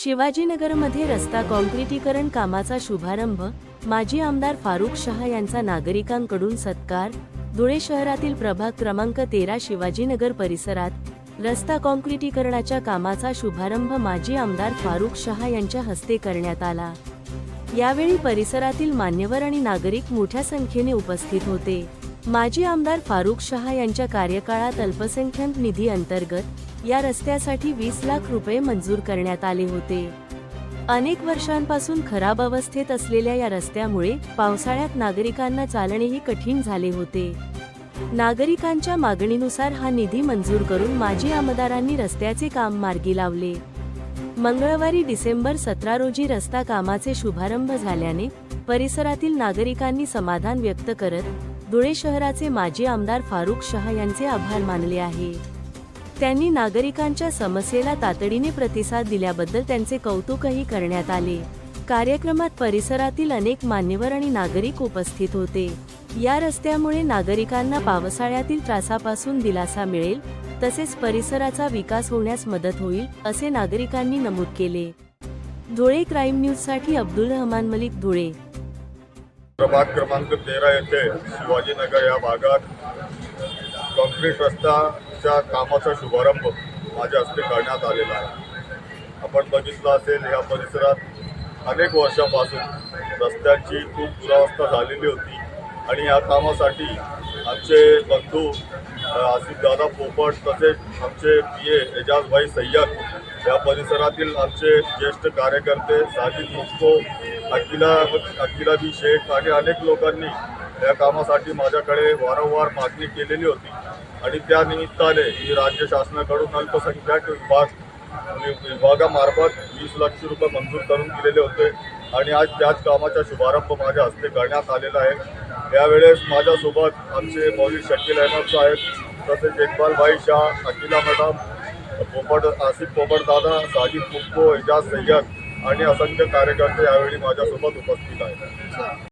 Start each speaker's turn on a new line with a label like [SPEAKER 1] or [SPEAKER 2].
[SPEAKER 1] शिवाजीनगरमध्ये रस्ता काँक्रिटीकरण कामाचा शुभारंभ माजी आमदार फारुख शहा यांचा नागरिकांकडून सत्कार धुळे शहरातील प्रभाग क्रमांक तेरा शिवाजीनगर परिसरात रस्ता काँक्रिटीकरणाच्या कामाचा शुभारंभ माजी आमदार फारुख शहा यांच्या हस्ते करण्यात आला. यावेळी परिसरातील मान्यवर आणि नागरिक मोठ्या संख्येने उपस्थित होते. माजी आमदार फारुख शहा यांच्या कार्यकाळात अल्पसंख्याक निधी अंतर्गत या रस्त्यासाठी वीस लाख रुपये मंजूर करण्यात आले होते. अनेक वर्षांपासून खराब अवस्थेत असलेल्या या रस्त्यामुळे पावसाळ्यात नागरिकांना चालणेही कठीण झाले होते. नागरिकांच्या मागणीनुसार हा निधी मंजूर करून माजी आमदारांनी रस्त्याचे काम मार्गी लावले. मंगळवारी डिसेंबर सतरा रोजी रस्ता कामाचे शुभारंभ झाल्याने परिसरातील नागरिकांनी समाधान व्यक्त करत धुळे शहराचे माजी आमदार फारुख शहा यांचे आभार मानले आहे. त्यांनी नागरिकांच्या समस्येला तातडीने प्रतिसाद दिल्याबद्दल त्यांचे कौतुकही करण्यात आले. कार्यक्रमात परिसरातील अनेक मान्यवर आणि नागरिक उपस्थित होते. या रस्त्यामुळे नागरिकांना पावसाळ्यातील त्रासापासून दिलासा मिळेल तसेच परिसराचा विकास होण्यास मदत होईल असे नागरिकांनी नमूद केले. धुळे क्राईम न्यूजसाठी अब्दुल रहमान मलिक धुळे.
[SPEAKER 2] प्रभाग क्रमांक तेरा येथे शिवाजीनगर या भागात कॉन्क्रीट रस्त्याच्या कामाचा शुभारंभ माझ्या हस्ते करण्यात आलेला आहे. आपण बघितलं असेल या परिसरात अनेक वर्षापासून रस्त्यांची खूप दुरावस्था झालेली होती आणि या कामासाठी आमचे बंधू आसिफदादा पोपट तसेच आमचे पी ए एजाजभाई सय्यद या परिसरातील आमचे ज्येष्ठ कार्यकर्ते साजिद मुक्तो अकिला अकिला बी शेख आणि अनेक लोकांनी या कामासाठी माझ्याकडे वारंवार मागणी केलेली होती. आणि त्या निमित्ताने मी राज्य शासनाकडून अल्पसंख्याक विभाग विभागामार्फत वीस लक्ष रुपये मंजूर करून दिलेले होते. आणि आज त्याच कामाचा शुभारंभ माझ्या हस्ते करण्यात आलेला आहे. यावेळेस माझ्यासोबत आमचे मौलिक शकील अहमद साहेब तसेच इक्बाल भाई शाह अकिला मॅडम पोपट आसिफ पोपट दादा साजिद मुक्को एजाज सय्यद आणि असंख्य कार्यकर्ते यावेळी माझ्यासोबत उपस्थित आहेत.